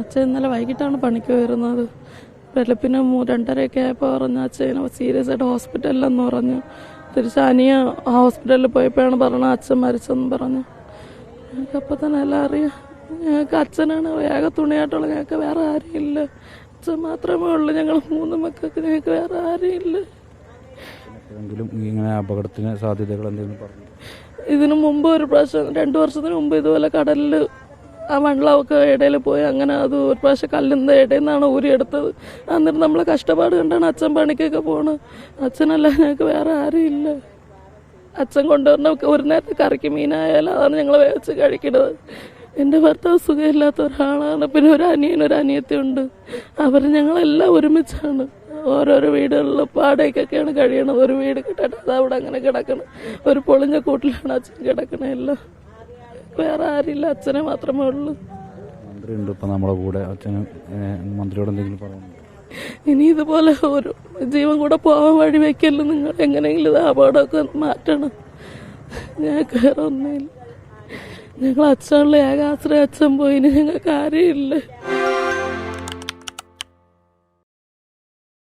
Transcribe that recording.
അച്ഛൻ ഇന്നലെ വൈകിട്ടാണ് പണിക്ക് വരുന്നത് വെളുപ്പിന് രണ്ടരയൊക്കെ ആയപ്പോൾ പറഞ്ഞു അച്ഛൻ സീരിയസ് ആയിട്ട് ഹോസ്പിറ്റലിലെന്ന് പറഞ്ഞു. തിരിച്ച് അനിയ ഹോസ്പിറ്റലിൽ പോയപ്പോഴാണ് പറഞ്ഞത് അച്ഛൻ മരിച്ചെന്ന് പറഞ്ഞു. ഞങ്ങൾക്ക് അപ്പം തന്നെ എല്ലാം അറിയാം. ഞങ്ങൾക്ക് അച്ഛനാണ് വേഗ തുണിയായിട്ടുള്ള ഞങ്ങൾക്ക് വേറെ ആരുമില്ല. അച്ഛൻ മാത്രമേ ഉള്ളൂ. ഞങ്ങൾ മൂന്ന് മക്കൾക്ക് ഞങ്ങൾക്ക് വേറെ ആരുമില്ല. ഇല്ല ഇങ്ങനെ അപകടത്തിന് സാധ്യതകൾ എന്തെങ്കിലും പറഞ്ഞു? ഇതിനു മുമ്പ് ഒരു പ്രാവശ്യം രണ്ടു വർഷത്തിന് മുമ്പ് ഇതുപോലെ കടലിൽ ആ വെള്ളമൊക്കെ ഇടയിൽ പോയി അങ്ങനെ അത് ഒരു പ്രാവശ്യം കല്ലിന്റെ ഇടയിൽ നിന്നാണ് ഊരിയെടുത്തത് അന്നിട്ട് നമ്മളെ കഷ്ടപ്പാട് കണ്ടാണ് അച്ഛൻ പണിക്കൊക്കെ പോണത് അച്ഛനല്ല ഞങ്ങൾക്ക് വേറെ ആരും ഇല്ല. അച്ഛൻ കൊണ്ടുവരുന്ന ഒരു നേരത്തെ കറിക്ക് മീനായാലും അതാണ് ഞങ്ങൾ വേവിച്ച് കഴിക്കുന്നത് എന്റെ ഭർത്താവ് സുഖമില്ലാത്ത ഒരാളാണ്. പിന്നെ ഒരു അനിയൻ ഒരു അനിയത്തിയുണ്ട് അവർ ഞങ്ങളെല്ലാം ഒരുമിച്ചാണ്. ഓരോരോ വീടുകളിൽ പാടേക്കൊക്കെയാണ് കഴിയണത്. ഒരു വീട് കിട്ടട്ടെ അത് അവിടെ അങ്ങനെ കിടക്കണം. ഒരു പൊളിഞ്ഞ കൂട്ടിലാണ് അച്ഛൻ കിടക്കണേ എല്ലാം. വേറെ ആരില്ല അച്ഛനെ മാത്രമേ ഉള്ളൂ. മന്ത്രി ഉണ്ട് ഇപ്പം നമ്മുടെ കൂടെ. അച്ഛനും മന്ത്രിയോട് എന്തെങ്കിലും പറയുന്നു ഇനി ഇതുപോലെ ഒരു ജീവൻ കൂടെ പോകാൻ വഴി വെക്കല്ലോ നിങ്ങൾ എങ്ങനെയെങ്കിലും ഇത് അപകടമൊക്കെ മാറ്റണം. ഞങ്ങൾക്ക് വേറെ ഒന്നുമില്ല. ഞങ്ങൾ അച്ഛനുള്ള ഏകാശ്രയ അച്ഛൻ പോയിന് ഞങ്ങൾക്ക് ആരെയും ആരെയില്ല